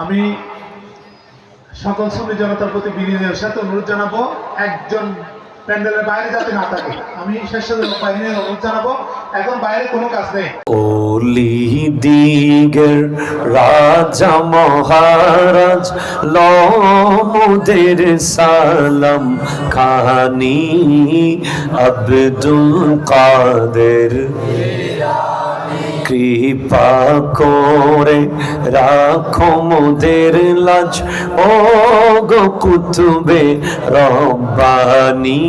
আমি সকল শ্রমিক জনতার প্রতি বিনিয়োগের সাথে অনুরোধ জানাব, একজন প্যান্ডেলের বাইরে যাতে না থাকে। আমি স্বেচ্ছাসেবক বাহিনীর অনুরোধ জানাব। এখন বাইরে কোনো কাজ নেই। দিগের রাজা মহারাজ লমুদের সালাম খানি আব্দুল কাদের। কৃপা করে রাখো মোদের লাজ। ও গো কুতুবে রব্বানি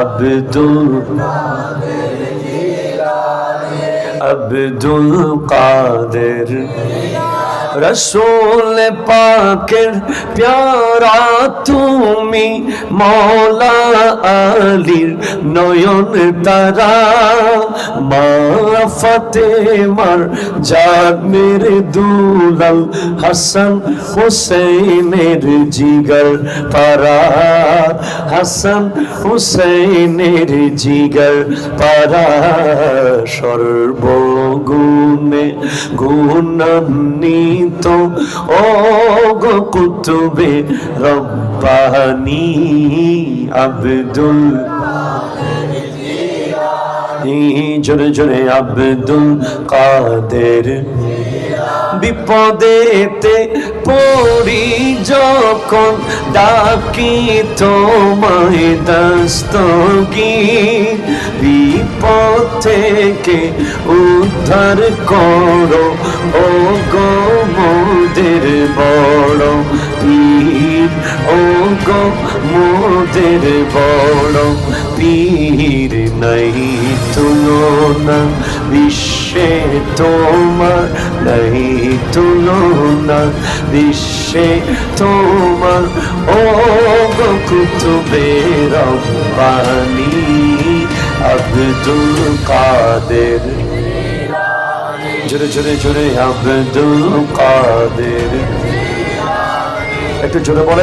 আব্দুল আব্দুল কাদের। রসুল পাকের প্যারা তুমি মৌলা আলীর নয়ন তারা মা ফতেমার জানের দুলাল হাসান হুসেনের জিগর পারা হাসান হুসেনের জিগর পারা সর্বগুণে গুণান্বিত। ও গো কুতুবে রব্বানি আব্দুল জোরে জোরে আব্দুল কাদের। বিপদেতে পড়ি যখন ডাকি তোমায় দস্তগি, বিপদ থেকে উদ্ধার করো ও গো মোদের বড় ও গো মোদের বড় পীর নাই তুলনা বিশ্বে তোমার নাই তুলনা বিশ্বে তোমার। ও কুতুবে রব্বানি আব্দুল কাদের। জোরে জোরে জোরে, আব্দুল কাদের। একটু জোরে বলেন।